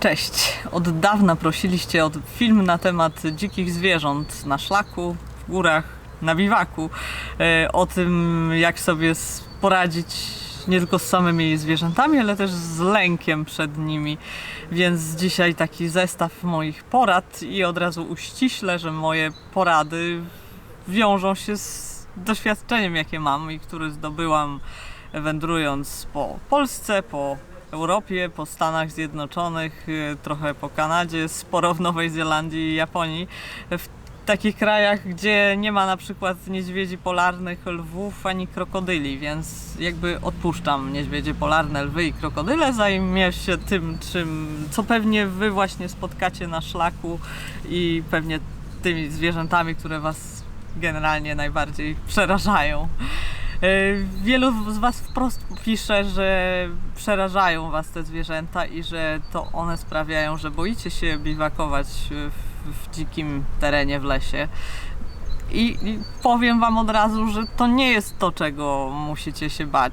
Cześć. Od dawna prosiliście o film na temat dzikich zwierząt na szlaku, w górach, na biwaku. E, O tym, jak sobie poradzić nie tylko z samymi zwierzętami, ale też z lękiem przed nimi. Więc dzisiaj taki zestaw moich porad i od razu uściślę, że moje porady wiążą się z doświadczeniem, jakie mam i które zdobyłam wędrując po Polsce, po Europie, po Stanach Zjednoczonych, y, trochę po Kanadzie, sporo w Nowej Zelandii i Japonii. W takich krajach, gdzie nie ma na przykład niedźwiedzi polarnych, lwów ani krokodyli, więc jakby odpuszczam niedźwiedzie polarne, lwy i krokodyle, zajmie się tym, czym, co pewnie wy właśnie spotkacie na szlaku i pewnie tymi zwierzętami, które was generalnie najbardziej przerażają. E, Wielu z Was wprost pisze, że przerażają Was te zwierzęta i że to one sprawiają, że boicie się biwakować w, w dzikim terenie w lesie. I, I powiem Wam od razu, że to nie jest to, czego musicie się bać.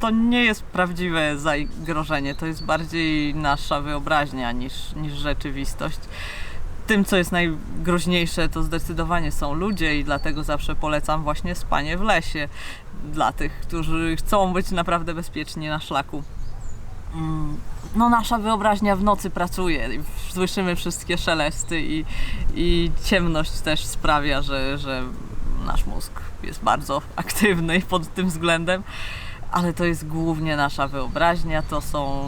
To nie jest prawdziwe zagrożenie, to jest bardziej nasza wyobraźnia niż, niż rzeczywistość tym, co jest najgroźniejsze, to zdecydowanie są ludzie i dlatego zawsze polecam właśnie spanie w lesie dla tych, którzy chcą być naprawdę bezpieczni na szlaku. Mm, No nasza wyobraźnia w nocy pracuje, słyszymy wszystkie szelesty i, i ciemność też sprawia, że, że nasz mózg jest bardzo aktywny pod tym względem ale to jest głównie nasza wyobraźnia. To są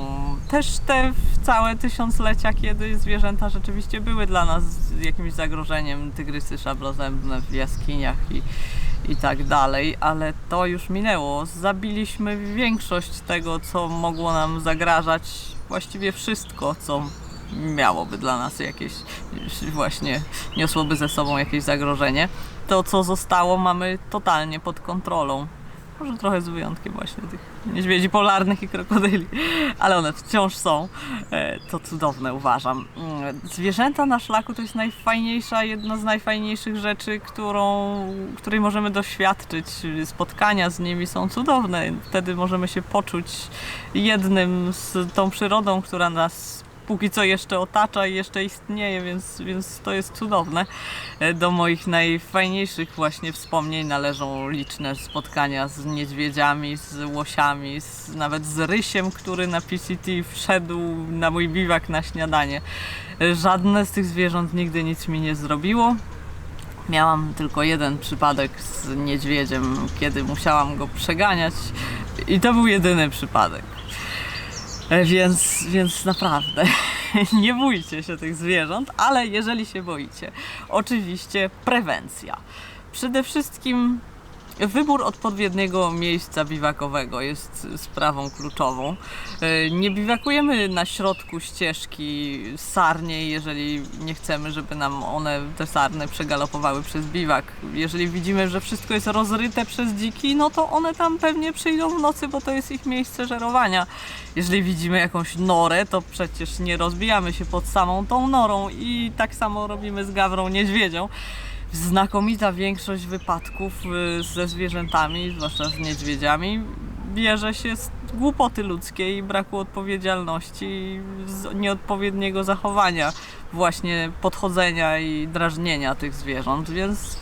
też te całe tysiąclecia, kiedy zwierzęta rzeczywiście były dla nas jakimś zagrożeniem. Tygrysy szablozębne w jaskiniach i, i tak dalej, ale to już minęło. Zabiliśmy większość tego, co mogło nam zagrażać, właściwie wszystko, co miałoby dla nas jakieś, właśnie niosłoby ze sobą jakieś zagrożenie. To, co zostało, mamy totalnie pod kontrolą. Może trochę z wyjątkiem właśnie tych niedźwiedzi polarnych i krokodyli, ale one wciąż są. E, To cudowne uważam. Mm, Zwierzęta na szlaku to jest najfajniejsza, jedna z najfajniejszych rzeczy, którą, której możemy doświadczyć. Spotkania z nimi są cudowne. Wtedy możemy się poczuć jednym z tą przyrodą, która nas póki co jeszcze otacza i jeszcze istnieje, więc, więc to jest cudowne. E, Do moich najfajniejszych właśnie wspomnień należą liczne spotkania z niedźwiedziami, z łosiami, z, nawet z rysiem, który na PCT wszedł na mój biwak na śniadanie. E, Żadne z tych zwierząt nigdy nic mi nie zrobiło. Miałam tylko jeden przypadek z niedźwiedziem, kiedy musiałam go przeganiać i to był jedyny przypadek. Więc, więc naprawdę nie bójcie się tych zwierząt, ale jeżeli się boicie, oczywiście prewencja. Przede wszystkim wybór odpowiedniego miejsca biwakowego jest sprawą kluczową. E, Nie biwakujemy na środku ścieżki sarnie, jeżeli nie chcemy, żeby nam one, te sarny, przegalopowały przez biwak. Jeżeli widzimy, że wszystko jest rozryte przez dziki, no to one tam pewnie przyjdą w nocy, bo to jest ich miejsce żerowania. Jeżeli widzimy jakąś norę, to przecież nie rozbijamy się pod samą tą norą i tak samo robimy z gawrą niedźwiedzią. Znakomita większość wypadków y, ze zwierzętami, zwłaszcza z niedźwiedziami, bierze się z głupoty ludzkiej, braku odpowiedzialności, i nieodpowiedniego zachowania, właśnie podchodzenia i drażnienia tych zwierząt, więc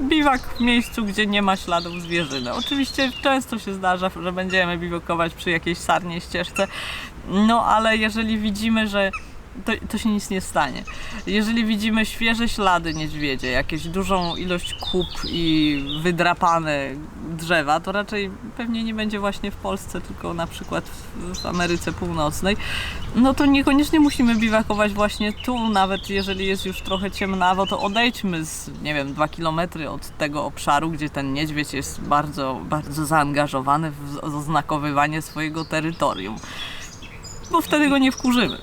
biwak w miejscu, gdzie nie ma śladów zwierzyny. Oczywiście często się zdarza, że będziemy biwakować przy jakiejś sarniej ścieżce, no ale jeżeli widzimy, że to, to się nic nie stanie. Jeżeli widzimy świeże ślady niedźwiedzie, jakieś dużą ilość kup i wydrapane drzewa, to raczej pewnie nie będzie właśnie w Polsce, tylko na przykład w, w Ameryce Północnej, no to niekoniecznie musimy biwakować właśnie tu, nawet jeżeli jest już trochę ciemnawo, to odejdźmy z, nie wiem, dwa kilometry od tego obszaru, gdzie ten niedźwiedź jest bardzo, bardzo zaangażowany w oznakowywanie swojego terytorium. Bo wtedy go nie wkurzymy.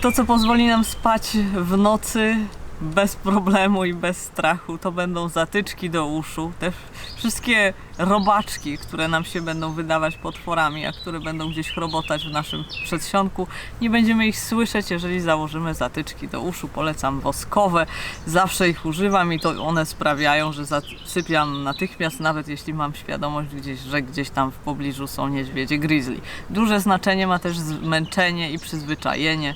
To, co pozwoli nam spać w nocy bez problemu i bez strachu, to będą zatyczki do uszu. Te wszystkie robaczki, które nam się będą wydawać potworami, a które będą gdzieś chrobotać w naszym przedsionku, nie będziemy ich słyszeć, jeżeli założymy zatyczki do uszu. Polecam woskowe, zawsze ich używam i to one sprawiają, że zasypiam natychmiast, nawet jeśli mam świadomość gdzieś, że gdzieś tam w pobliżu są niedźwiedzie grizzly. Duże znaczenie ma też zmęczenie i przyzwyczajenie.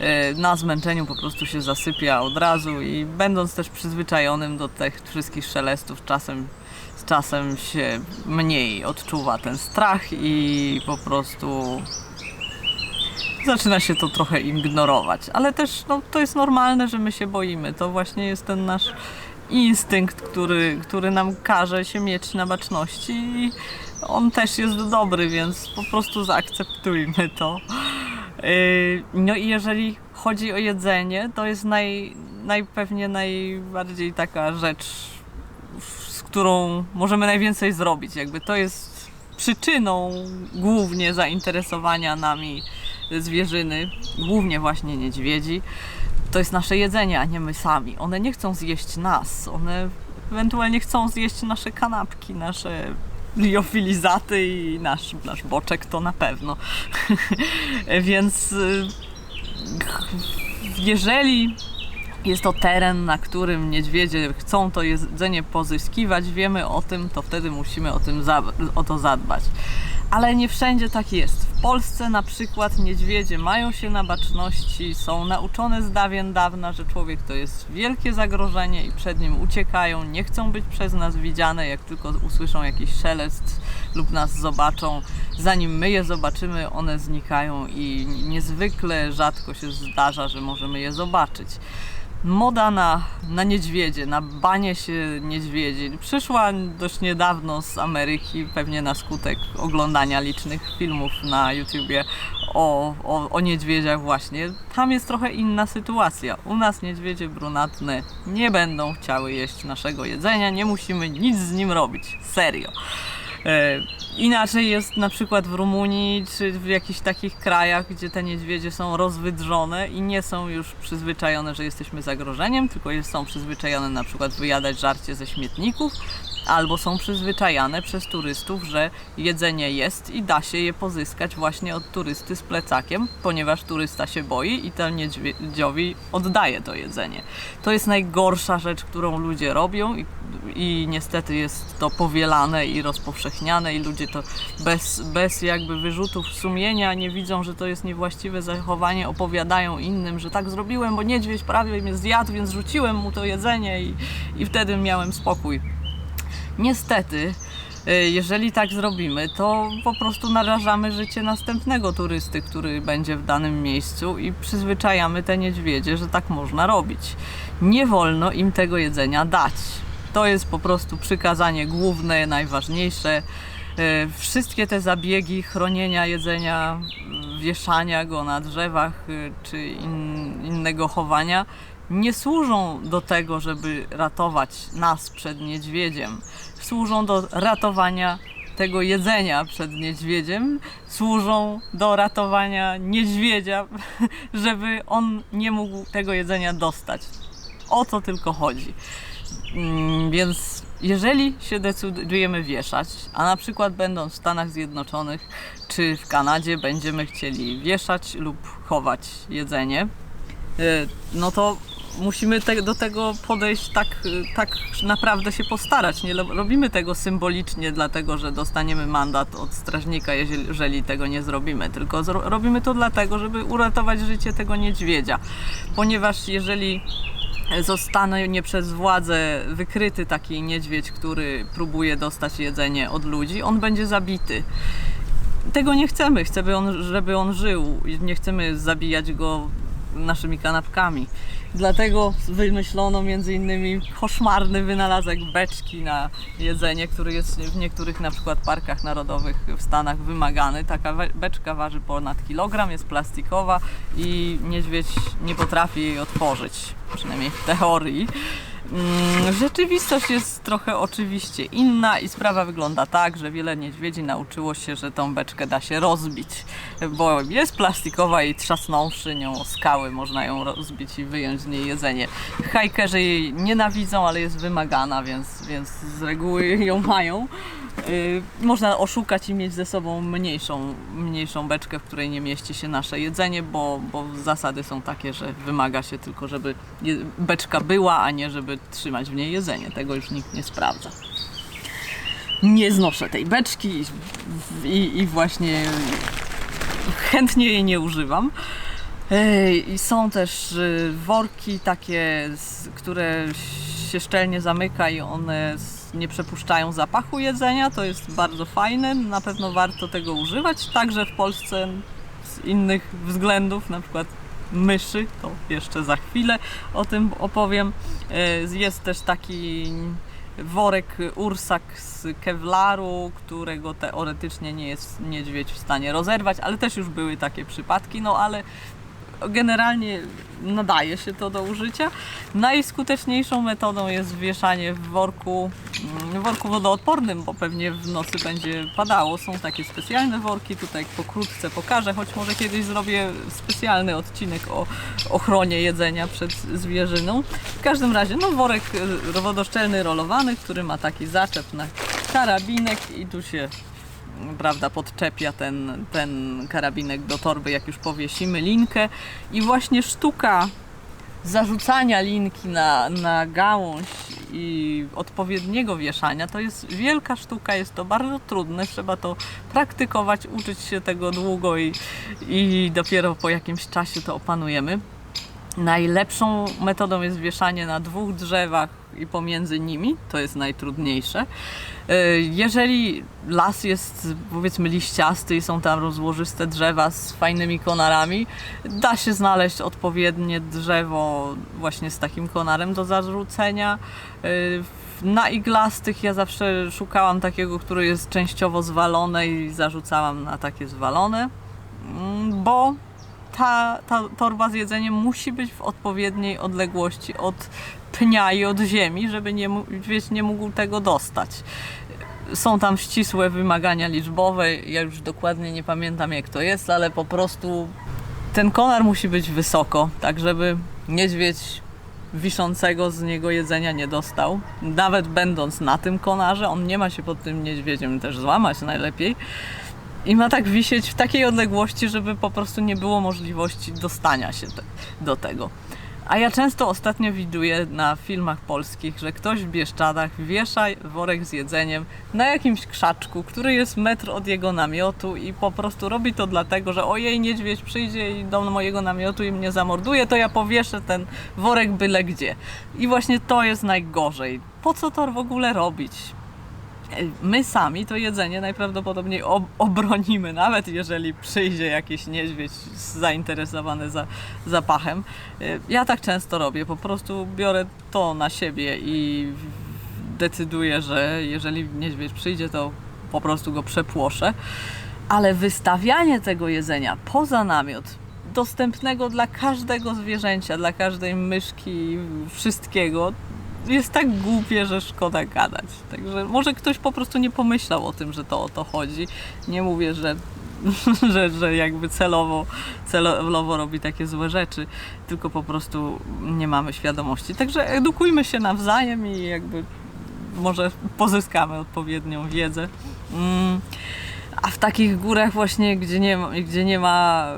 E, Na zmęczeniu po prostu się zasypia od razu i będąc też przyzwyczajonym do tych wszystkich szelestów, czasem czasem się mniej odczuwa ten strach i po prostu zaczyna się to trochę ignorować. Ale też no, to jest normalne, że my się boimy. To właśnie jest ten nasz instynkt, który, który nam każe się mieć na baczności i on też jest dobry, więc po prostu zaakceptujmy to. Yy, No i jeżeli chodzi o jedzenie, to jest naj, najpewnie najbardziej taka rzecz, którą możemy najwięcej zrobić. Jakby to jest przyczyną głównie zainteresowania nami zwierzyny, głównie właśnie niedźwiedzi. To jest nasze jedzenie, a nie my sami. One nie chcą zjeść nas, one ewentualnie chcą zjeść nasze kanapki, nasze liofilizaty i nasz, nasz boczek to na pewno. Więc y, jeżeli jest to teren, na którym niedźwiedzie chcą to jedzenie pozyskiwać, wiemy o tym, to wtedy musimy o, tym za- o to zadbać. Ale nie wszędzie tak jest. W Polsce na przykład niedźwiedzie mają się na baczności, są nauczone z dawien dawna, że człowiek to jest wielkie zagrożenie i przed nim uciekają, nie chcą być przez nas widziane, jak tylko usłyszą jakiś szelest lub nas zobaczą. Zanim my je zobaczymy, one znikają i niezwykle rzadko się zdarza, że możemy je zobaczyć moda na, na niedźwiedzie, na banie się niedźwiedzi przyszła dość niedawno z Ameryki, pewnie na skutek oglądania licznych filmów na YouTubie o, o, o niedźwiedziach właśnie. Tam jest trochę inna sytuacja. U nas niedźwiedzie brunatne nie będą chciały jeść naszego jedzenia, nie musimy nic z nim robić. Serio. E, Inaczej jest na przykład w Rumunii czy w jakichś takich krajach, gdzie te niedźwiedzie są rozwydrzone i nie są już przyzwyczajone, że jesteśmy zagrożeniem, tylko są przyzwyczajone na przykład wyjadać żarcie ze śmietników, albo są przyzwyczajane przez turystów, że jedzenie jest i da się je pozyskać właśnie od turysty z plecakiem, ponieważ turysta się boi i ten niedźwiedziowi oddaje to jedzenie. To jest najgorsza rzecz, którą ludzie robią i, i niestety jest to powielane i rozpowszechniane i ludzie to bez, bez jakby wyrzutów sumienia nie widzą, że to jest niewłaściwe zachowanie, opowiadają innym, że tak zrobiłem, bo niedźwiedź prawie mnie zjadł, więc rzuciłem mu to jedzenie i, i wtedy miałem spokój. Niestety, y, jeżeli tak zrobimy, to po prostu narażamy życie następnego turysty, który będzie w danym miejscu i przyzwyczajamy te niedźwiedzie, że tak można robić. Nie wolno im tego jedzenia dać. To jest po prostu przykazanie główne, najważniejsze. Y, Wszystkie te zabiegi chronienia jedzenia, y, wieszania go na drzewach czy in, innego chowania nie służą do tego, żeby ratować nas przed niedźwiedziem. Służą do ratowania tego jedzenia przed niedźwiedziem, służą do ratowania niedźwiedzia, żeby on nie mógł tego jedzenia dostać. O to tylko chodzi. Mm, Więc jeżeli się decydujemy wieszać, a na przykład będąc w Stanach Zjednoczonych czy w Kanadzie będziemy chcieli wieszać lub chować jedzenie, y, no to musimy te, do tego podejść tak, tak naprawdę się postarać. Nie robimy tego symbolicznie, dlatego że dostaniemy mandat od strażnika, jeżeli, tego nie zrobimy, tylko zro, robimy to dlatego, żeby uratować życie tego niedźwiedzia. Ponieważ jeżeli zostanie nie przez władzę wykryty taki niedźwiedź, który próbuje dostać jedzenie od ludzi, on będzie zabity. Tego nie chcemy, chcemy, on, żeby on żył nie chcemy zabijać go naszymi kanapkami. Dlatego wymyślono między innymi koszmarny wynalazek beczki na jedzenie, który jest w niektórych na przykład parkach narodowych w Stanach wymagany. Taka beczka waży ponad kilogram, jest plastikowa i niedźwiedź nie potrafi jej otworzyć, przynajmniej w teorii. Mm, Rzeczywistość jest trochę oczywiście inna i sprawa wygląda tak, że wiele niedźwiedzi nauczyło się, że tą beczkę da się rozbić, bo jest plastikowa i trzasnąwszy nią skały można ją rozbić i wyjąć z niej jedzenie. Hajkerzy jej nienawidzą, ale jest wymagana, więc, więc z reguły ją mają. Yy, można oszukać i mieć ze sobą mniejszą, mniejszą beczkę, w której nie mieści się nasze jedzenie, bo, bo zasady są takie, że wymaga się tylko, żeby beczka była, a nie żeby trzymać w niej jedzenie. Tego już nikt nie sprawdza. Nie znoszę tej beczki i, i, właśnie chętnie jej nie używam. Ej, I są też y, worki takie, które się szczelnie zamyka i one nie przepuszczają zapachu jedzenia. To jest bardzo fajne. Na pewno warto tego używać. Także w Polsce z innych względów, na przykład myszy, to jeszcze za chwilę o tym opowiem. E, Jest też taki worek ursak z kevlaru, którego teoretycznie nie jest niedźwiedź w stanie rozerwać, ale też już były takie przypadki, no ale generalnie nadaje się to do użycia. Najskuteczniejszą metodą jest wieszanie w worku, mm, w worku wodoodpornym, bo pewnie w nocy będzie padało. Są takie specjalne worki, tutaj pokrótce pokażę, choć może kiedyś zrobię specjalny odcinek o ochronie jedzenia przed zwierzyną. W każdym razie, no worek wodoszczelny rolowany, który ma taki zaczep na karabinek i tu się prawda, podczepia ten, ten karabinek do torby, jak już powiesimy linkę. I właśnie sztuka zarzucania linki na, na gałąź i odpowiedniego wieszania to jest wielka sztuka, jest to bardzo trudne, trzeba to praktykować, uczyć się tego długo i, i dopiero po jakimś czasie to opanujemy. Najlepszą metodą jest wieszanie na dwóch drzewach i pomiędzy nimi, to jest najtrudniejsze. E, Jeżeli las jest powiedzmy liściasty i są tam rozłożyste drzewa z fajnymi konarami, da się znaleźć odpowiednie drzewo właśnie z takim konarem do zarzucenia. E, Na iglastych ja zawsze szukałam takiego, które jest częściowo zwalone i zarzucałam na takie zwalone, Mm, bo ta, ta torba z jedzeniem musi być w odpowiedniej odległości od pnia i od ziemi, żeby niedźwiedź nie mógł tego dostać. Są tam ścisłe wymagania liczbowe, ja już dokładnie nie pamiętam jak to jest, ale po prostu ten konar musi być wysoko, tak żeby niedźwiedź wiszącego z niego jedzenia nie dostał. Nawet będąc na tym konarze, on nie ma się pod tym niedźwiedziem też złamać najlepiej. I ma tak wisieć w takiej odległości, żeby po prostu nie było możliwości dostania się te, do tego. A ja często ostatnio widuję na filmach polskich, że ktoś w Bieszczadach wiesza worek z jedzeniem na jakimś krzaczku, który jest metr od jego namiotu i po prostu robi to dlatego, że ojej, niedźwiedź przyjdzie i do mojego namiotu i mnie zamorduje, to ja powieszę ten worek byle gdzie. I właśnie to jest najgorzej. Po co to w ogóle robić? My sami to jedzenie najprawdopodobniej ob- obronimy, nawet jeżeli przyjdzie jakiś niedźwiedź zainteresowany za, zapachem. Y, Ja tak często robię, po prostu biorę to na siebie i decyduję, że jeżeli niedźwiedź przyjdzie, to po prostu go przepłoszę. Ale wystawianie tego jedzenia poza namiot, dostępnego dla każdego zwierzęcia, dla każdej myszki, wszystkiego, jest tak głupie, że szkoda gadać. Także może ktoś po prostu nie pomyślał o tym, że to o to chodzi. Nie mówię, że, że, że jakby celowo, celowo robi takie złe rzeczy, tylko po prostu nie mamy świadomości. Także edukujmy się nawzajem i jakby może pozyskamy odpowiednią wiedzę. Mm. A w takich górach właśnie, gdzie nie ma, gdzie nie ma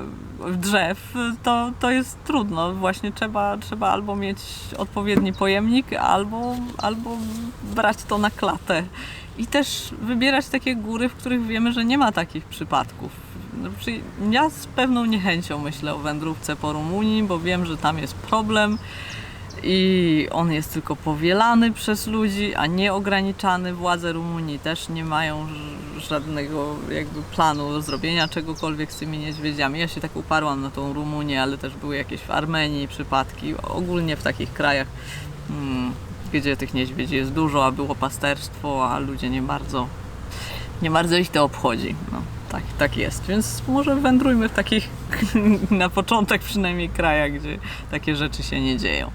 drzew, to, to jest trudno. Właśnie trzeba, trzeba albo mieć odpowiedni pojemnik, albo, albo brać to na klatę. I też wybierać takie góry, w których wiemy, że nie ma takich przypadków. Znaczy, Ja z pewną niechęcią myślę o wędrówce po Rumunii, bo wiem, że tam jest problem i on jest tylko powielany przez ludzi, a nie ograniczany. Władze Rumunii też nie mają żadnego jakby planu zrobienia czegokolwiek z tymi niedźwiedziami. Ja się tak uparłam na tą Rumunię, ale też były jakieś w Armenii przypadki, ogólnie w takich krajach, mm, gdzie tych niedźwiedzi jest dużo, a było pasterstwo, a ludzie nie bardzo, nie bardzo ich to obchodzi. No. Tak, tak jest, więc może wędrujmy w takich, na początek przynajmniej, krajach, gdzie takie rzeczy się nie dzieją.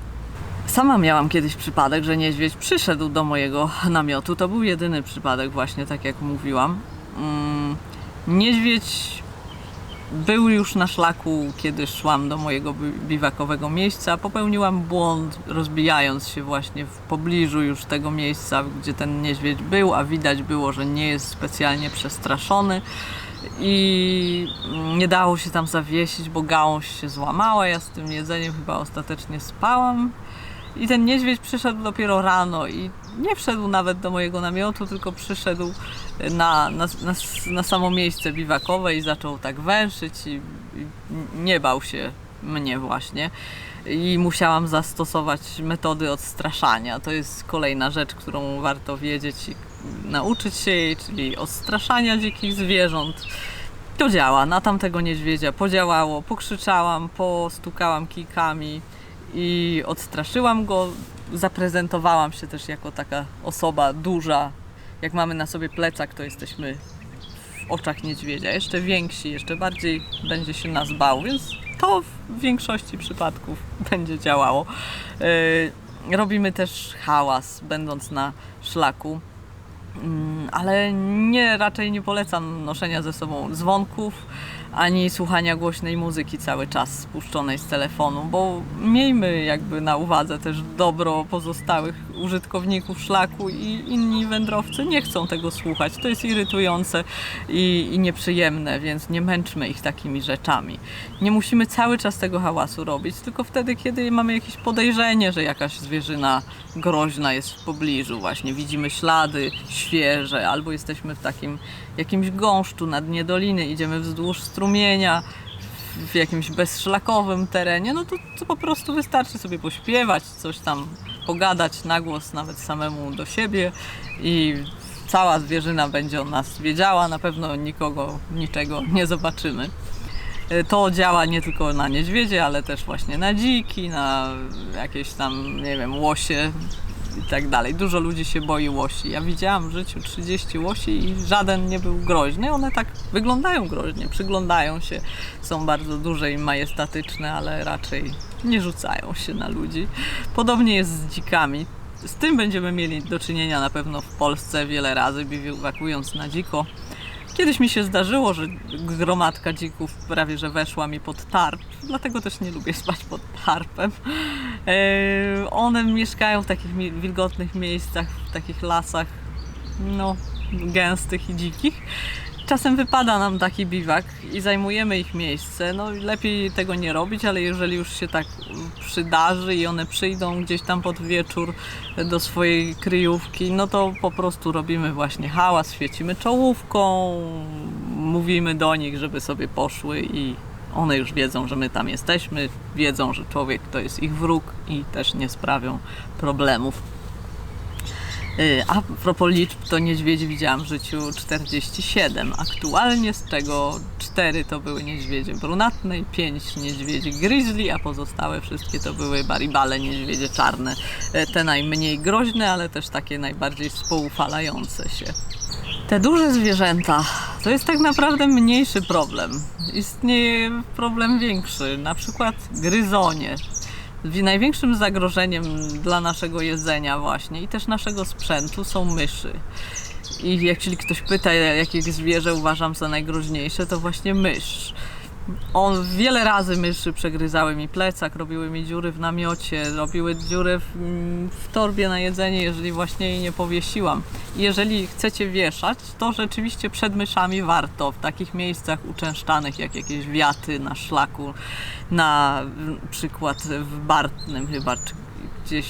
Sama miałam kiedyś przypadek, że niedźwiedź przyszedł do mojego namiotu. To był jedyny przypadek, właśnie tak jak mówiłam. Mm, Niedźwiedź był już na szlaku, kiedy szłam do mojego bi- biwakowego miejsca. Popełniłam błąd, rozbijając się właśnie w pobliżu już tego miejsca, gdzie ten niedźwiedź był, a widać było, że nie jest specjalnie przestraszony. I nie dało się tam zawiesić, bo gałąź się złamała. Ja z tym jedzeniem chyba ostatecznie spałam. I ten niedźwiedź przyszedł dopiero rano i nie wszedł nawet do mojego namiotu, tylko przyszedł na, na, na, na samo miejsce biwakowe i zaczął tak węszyć i, i nie bał się mnie właśnie. I musiałam zastosować metody odstraszania. To jest kolejna rzecz, którą warto wiedzieć i nauczyć się jej, czyli odstraszania dzikich zwierząt. To działa. Na tamtego niedźwiedzia podziałało. Pokrzyczałam, postukałam kijkami i odstraszyłam go. Zaprezentowałam się też jako taka osoba duża. Jak mamy na sobie plecak, to jesteśmy w oczach niedźwiedzia. Jeszcze więksi, jeszcze bardziej będzie się nas bał, więc to w większości przypadków będzie działało. Yy, Robimy też hałas, będąc na szlaku. Mm, ale nie, raczej nie polecam noszenia ze sobą dzwonków ani słuchania głośnej muzyki cały czas spuszczonej z telefonu, bo miejmy jakby na uwadze też dobro pozostałych użytkowników szlaku i inni wędrowcy nie chcą tego słuchać. To jest irytujące i, i nieprzyjemne, więc nie męczmy ich takimi rzeczami. Nie musimy cały czas tego hałasu robić, tylko wtedy, kiedy mamy jakieś podejrzenie, że jakaś zwierzyna groźna jest w pobliżu, właśnie widzimy ślady świeże, albo jesteśmy w takim jakimś gąszczu na dnie doliny, idziemy wzdłuż strumienia, w jakimś bezszlakowym terenie, no to, to po prostu wystarczy sobie pośpiewać, coś tam pogadać na głos nawet samemu do siebie i cała zwierzyna będzie o nas wiedziała, na pewno nikogo, niczego nie zobaczymy. E, To działa nie tylko na niedźwiedzie, ale też właśnie na dziki, na jakieś tam, nie wiem, łosie i tak dalej. Dużo ludzi się boi łosi. Ja widziałam w życiu 30 łosi i żaden nie był groźny. One tak wyglądają groźnie, przyglądają się, są bardzo duże i majestatyczne, ale raczej nie rzucają się na ludzi. Podobnie jest z dzikami. Z tym będziemy mieli do czynienia na pewno w Polsce wiele razy, biwakując na dziko. Kiedyś mi się zdarzyło, że gromadka dzików prawie że weszła mi pod tarp, dlatego też nie lubię spać pod tarpem. E, One mieszkają w takich wilgotnych miejscach, w takich lasach, no, gęstych i dzikich. Czasem wypada nam taki biwak i zajmujemy ich miejsce. No lepiej tego nie robić, ale jeżeli już się tak przydarzy i one przyjdą gdzieś tam pod wieczór do swojej kryjówki, no to po prostu robimy właśnie hałas, świecimy czołówką, mówimy do nich, żeby sobie poszły i one już wiedzą, że my tam jesteśmy, wiedzą, że człowiek to jest ich wróg i też nie sprawią problemów. Y, A propos liczb, to niedźwiedzi widziałam w życiu 47. Aktualnie z czego 4 to były niedźwiedzie brunatne i 5 niedźwiedzi grizzly, a pozostałe wszystkie to były baribale, niedźwiedzie czarne. E, Te najmniej groźne, ale też takie najbardziej spoufalające się. Te duże zwierzęta to jest tak naprawdę mniejszy problem. Istnieje problem większy, na przykład gryzonie. Wi- Największym zagrożeniem dla naszego jedzenia właśnie i też naszego sprzętu są myszy. I jeśli ktoś pyta, jakie zwierzę uważam za najgroźniejsze, to właśnie mysz. On wiele razy myszy przegryzały mi plecak, robiły mi dziury w namiocie, robiły dziury w, w torbie na jedzenie, jeżeli właśnie jej nie powiesiłam. Jeżeli chcecie wieszać, to rzeczywiście przed myszami warto w takich miejscach uczęszczanych jak jakieś wiaty na szlaku, na przykład w Bartnym chyba, czy gdzieś,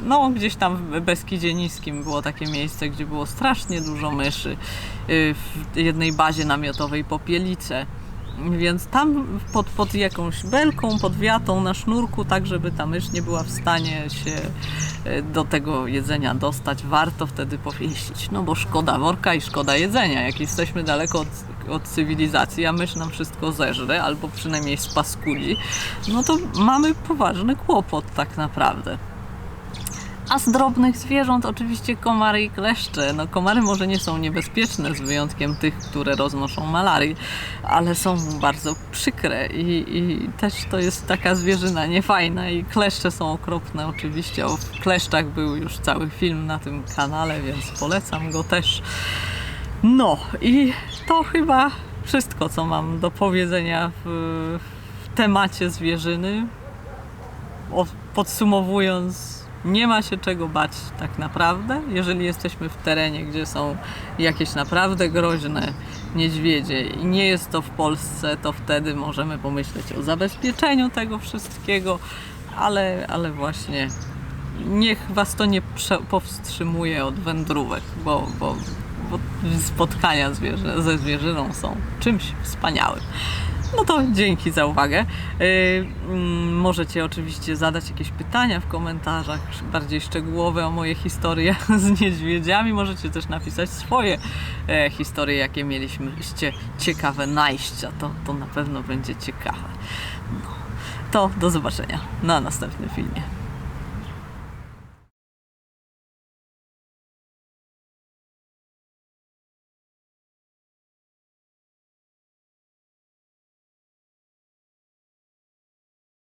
no gdzieś tam w Beskidzie Niskim było takie miejsce, gdzie było strasznie dużo myszy y, w jednej bazie namiotowej Popielice. Więc tam pod, pod jakąś belką, pod wiatą na sznurku, tak żeby ta mysz nie była w stanie się e, do tego jedzenia dostać, warto wtedy powiesić. No bo szkoda worka i szkoda jedzenia. Jak jesteśmy daleko od, od cywilizacji, a mysz nam wszystko zeżre, albo przynajmniej spaskudzi, no to mamy poważny kłopot tak naprawdę. A z drobnych zwierząt oczywiście komary i kleszcze. No komary może nie są niebezpieczne z wyjątkiem tych, które roznoszą malarię, ale są bardzo przykre i, i też to jest taka zwierzyna niefajna i kleszcze są okropne oczywiście. O kleszczach był już cały film na tym kanale, więc polecam go też. No i to chyba wszystko, co mam do powiedzenia w, w temacie zwierzyny. O, podsumowując, nie ma się czego bać tak naprawdę. Jeżeli jesteśmy w terenie, gdzie są jakieś naprawdę groźne niedźwiedzie i nie jest to w Polsce, to wtedy możemy pomyśleć o zabezpieczeniu tego wszystkiego, ale, ale właśnie niech Was to nie powstrzymuje od wędrówek, bo, bo, bo spotkania ze zwierzyną są czymś wspaniałym. No to dzięki za uwagę. Yy, mm, możecie oczywiście zadać jakieś pytania w komentarzach, bardziej szczegółowe o moje historie z niedźwiedziami. Możecie też napisać swoje e, historie, jakie mieliście ciekawe najścia. To, to na pewno będzie ciekawe. No, to do zobaczenia na następnym filmie.